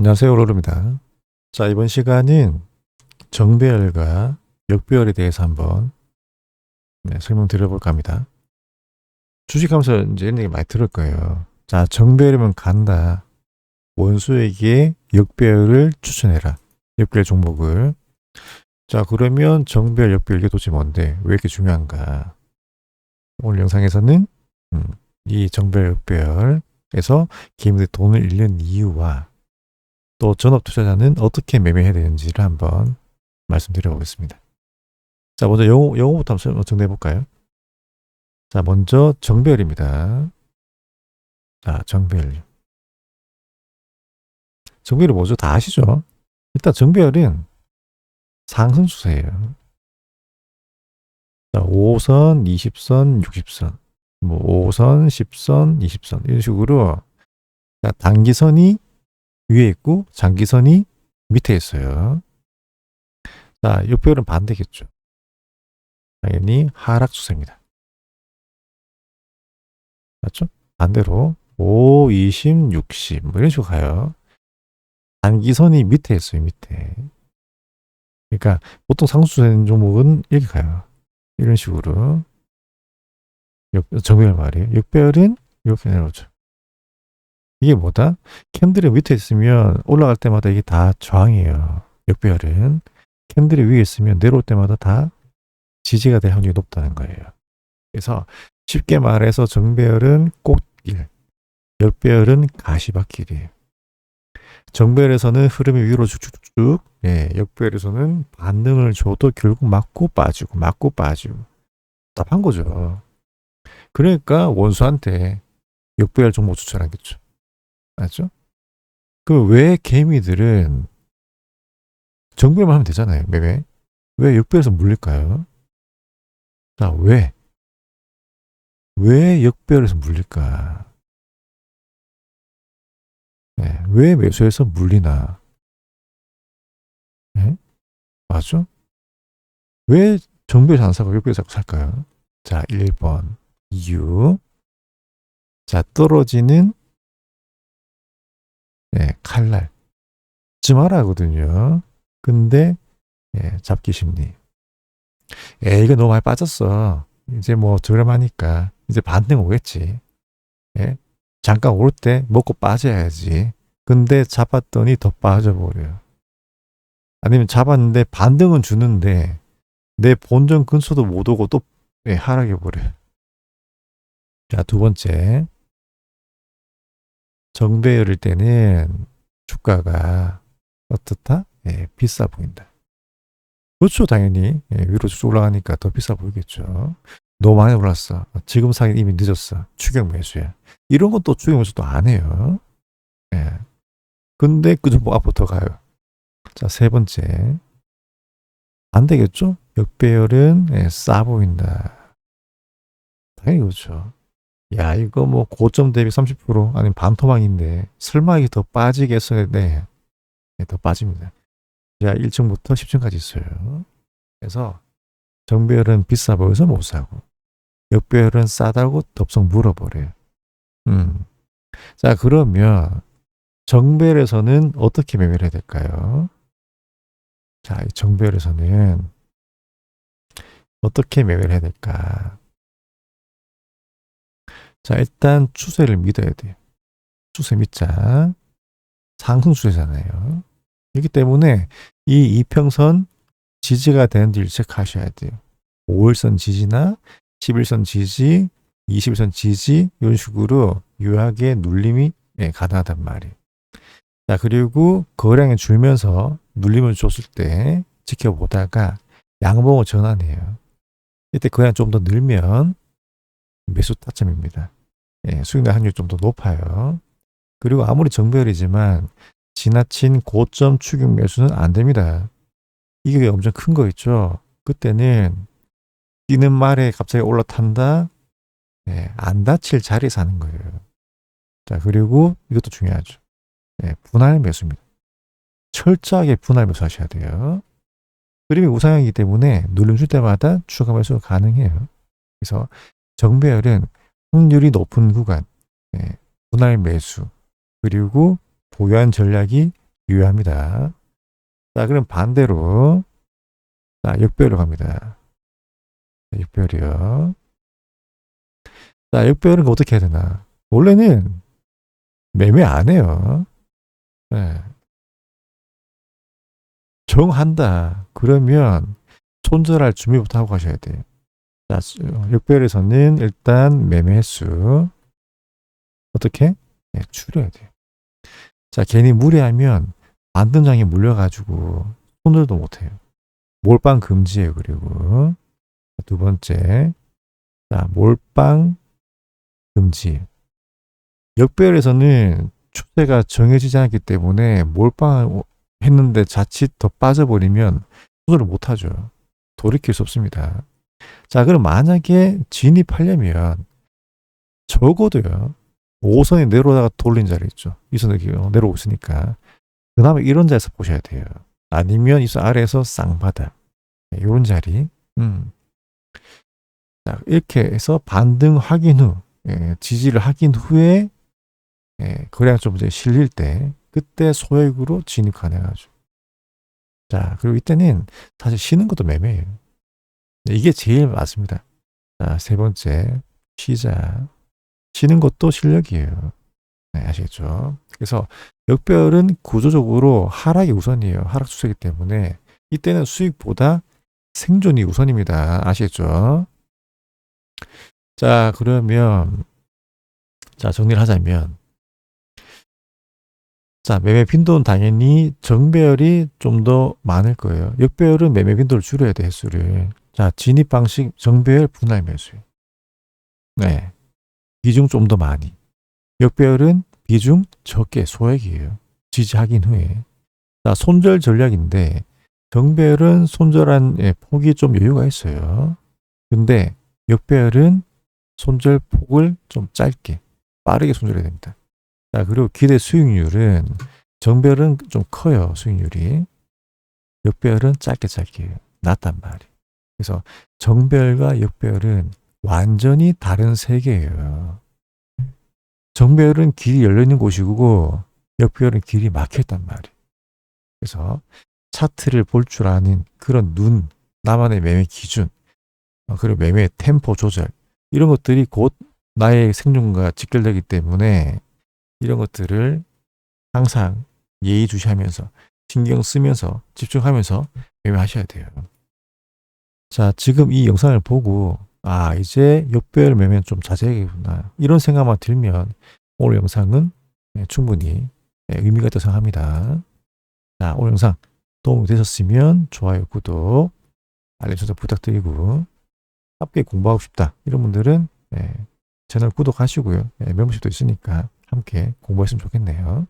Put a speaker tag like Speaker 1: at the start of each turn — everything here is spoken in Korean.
Speaker 1: 안녕하세요. 로루입니다. 자, 이번 시간은 정배열과 역배열에 대해서 한번 네, 설명드려볼까 합니다. 주식하면서 이제 이런 얘기 많이 들을 거예요. 자, 정배열이면 간다. 원수에게 역배열을 추천해라. 역배열 종목을. 자, 그러면 정배열, 역배열 이게 도대체 뭔데? 왜 이렇게 중요한가? 오늘 영상에서는 음, 이 정배열, 역배열에서 개인들이 돈을 잃는 이유와 또 전업 투자자는 어떻게 매매해야 되는지를 한번 말씀드려 보겠습니다. 자, 먼저 영어, 영어부터 한번 정리해 볼까요? 자, 먼저 정배열입니다. 자, 정배열. 정배열이 뭐죠? 다 아시죠? 일단 정배열은 상승 추세예요. 자, 5선, 20선, 60선, 뭐 5선, 10선, 20선 이런 식으로 자, 단기선이 위에 있고 장기선이 밑에 있어요. 자, 역배열은 반대겠죠. 당연히 하락 추세입니다. 맞죠? 반대로 5, 20, 60, 뭐 이런 식으로 가요. 단기선이 밑에 있어요, 밑에. 그러니까 보통 상수되는 종목은 이렇게 가요. 이런 식으로. 역, 정배열 말이에요. 역배열은 이렇게 내려오죠. 이게 뭐다? 캔들이 밑에 있으면 올라갈 때마다 이게 다 저항이에요. 역배열은. 캔들이 위에 있으면 내려올 때마다 다 지지가 될 확률이 높다는 거예요. 그래서 쉽게 말해서 정배열은 꽃길, 역배열은 가시밭길이에요. 정배열에서는 흐름이 위로 쭉쭉쭉, 예, 역배열에서는 반등을 줘도 결국 맞고 빠지고, 맞고 빠지고. 답한 거죠. 그러니까 원수한테 역배열 종목 추천하겠죠. 맞죠? 그 왜 개미들은 정배만 하면 되잖아요. 매매. 왜 역배에서 물릴까요? 자, 왜? 왜 역배열에서 물릴까? 네, 왜 매수해서 물리나? 네? 맞죠? 왜 정배에서 안 사고 역배에서 살까요? 자, 1번 이유. 자, 떨어지는 네, 칼날. 하거든요. 근데 예, 잡기 심리. 에 이거 너무 많이 빠졌어. 이제 뭐 저렴하니까 이제 반등 오겠지. 예? 잠깐 올 때 먹고 빠져야지. 근데 잡았더니 더 빠져버려요. 아니면 잡았는데 반등은 주는데 내 본전 근처도 못 오고 또 예, 하락해 버려요. 자, 두 번째. 정배 열일 때는 주가가 어떻다? 예, 비싸 보인다. 그렇죠, 당연히. 예, 위로 쭉 올라가니까 더 비싸 보이겠죠. 너무 많이 올랐어. 지금 사기 이미 늦었어. 추격 매수야. 이런 것도 추격 매수도 안 해요. 예. 근데 그좀 앞으로 더 가요. 자, 세 번째. 안 되겠죠? 역배열은 예, 싸 보인다. 당연히 그렇죠. 야, 이거 뭐 고점 대비 30% 아니면 반토막인데 설마 이게 더 빠지겠어야 네. 네, 더 빠집니다. 자, 1층부터 10층까지 있어요. 그래서 정배열은 비싸 보여서 못 사고 역배열은 싸다고 덥석 물어버려요. 음. 자, 그러면 정배열에서는 어떻게 매매를 해야 될까요? 자, 이 정배열에서는 어떻게 매매를 해야 될까? 자, 일단 추세를 믿어야 돼요. 추세 믿자. 상승 추세잖아요. 그렇기 때문에 이 이평선 지지가 되는지 체크하셔야 돼요. 5일선 지지나 11선 지지, 21선 지지 이런 식으로 유하게 눌림이 예, 가능하단 말이에요. 자, 그리고 거량이 줄면서 눌림을 줬을 때 지켜보다가 양봉을 전환해요. 이때 거량 좀 더 늘면 매수 타점입니다. 예, 수익률 확률이 좀 더 높아요. 그리고 아무리 정배열이지만 지나친 고점 추격 매수는 안 됩니다. 이게 엄청 큰 거 있죠. 그때는 뛰는 말에 갑자기 올라탄다. 예, 안 다칠 자리에 사는 거예요. 자, 그리고 이것도 중요하죠. 예, 분할 매수입니다. 철저하게 분할 매수하셔야 돼요. 그림이 우상향이기 때문에 눌림 줄 때마다 추가 매수가 가능해요. 그래서 정배열은 확률이 높은 구간, 예, 분할 매수, 그리고 보유한 전략이 유효합니다. 자, 그럼 반대로 자, 역배우로 갑니다. 자, 역배우요. 자, 역배우는 어떻게 해야 되나? 원래는 매매 안 해요. 예. 정한다. 그러면 손절할 준비부터 하고 가셔야 돼요. 자, 수- 역별에서는 일단 매매 횟수 어떻게? 네, 줄여야 돼요. 자, 괜히 무리하면 안전장에 물려가지고 손절도 못해요. 몰빵 금지예요. 그리고 두 번째, 자, 몰빵 금지. 역별에서는 추세가 정해지지 않기 때문에 몰빵 했는데 자칫 더 빠져버리면 손절을 못하죠. 돌이킬 수 없습니다. 자, 그럼 만약에 진입하려면 적어도요. 5선이 내려오다가 돌린 자리 있죠. 이 선이 내려오고 있으니까. 그다음에 이런 자리에서 보셔야 돼요. 아니면 이선 아래에서 쌍바닥. 이런 자리. 음. 자, 이렇게 해서 반등 확인 후, 예, 지지를 확인 후에 예, 거래가 좀 이제 실릴 때 그때 소액으로 진입 가능하죠. 자, 그리고 이때는 사실 쉬는 것도 매매예요. 네, 이게 제일 맞습니다. 자, 세 번째, 시작. 쉬는 것도 실력이에요. 네, 아시겠죠? 그래서 역별은 구조적으로 하락이 우선이에요. 하락 추세이기 때문에 이때는 수익보다 생존이 우선입니다. 아시겠죠? 자, 그러면 자, 정리를 하자면 자, 매매 빈도는 당연히 정배열이 좀 더 많을 거예요. 역배열은 매매 빈도를 줄여야 돼, 횟수를. 자, 진입 방식 정배열 분할 매수. 네. 비중 좀 더 많이. 역배열은 비중 적게 소액이에요. 지지 확인 후에. 자, 손절 전략인데 정배열은 손절한 예, 폭이 좀 여유가 있어요. 근데 역배열은 손절 폭을 좀 짧게 빠르게 손절해야 됩니다. 자, 그리고 기대 수익률은 정별은 좀 커요, 수익률이. 역별은 짧게 짧게 낮단 말이에요. 그래서 정별과 역별은 완전히 다른 세계예요. 정별은 길이 열려 있는 곳이고 역별은 길이 막혀 있단 말이에요. 그래서 차트를 볼 줄 아는 그런 눈, 나만의 매매 기준, 어, 그리고 매매 템포 조절 이런 것들이 곧 나의 생존과 직결되기 때문에 이런 것들을 항상 예의주시하면서 신경 쓰면서 집중하면서 매매하셔야 돼요. 자, 지금 이 영상을 보고 아, 이제 역별 매매는 좀 자제해야겠구나. 이런 생각만 들면 오늘 영상은 네, 충분히 네, 의미가 있다고 생각합니다. 자, 오늘 영상 도움이 되셨으면 좋아요, 구독, 알림 설정 부탁드리고 함께 공부하고 싶다. 이런 분들은 네, 채널 구독하시고요. 네, 멤버십도 있으니까 함께 공부했으면 좋겠네요.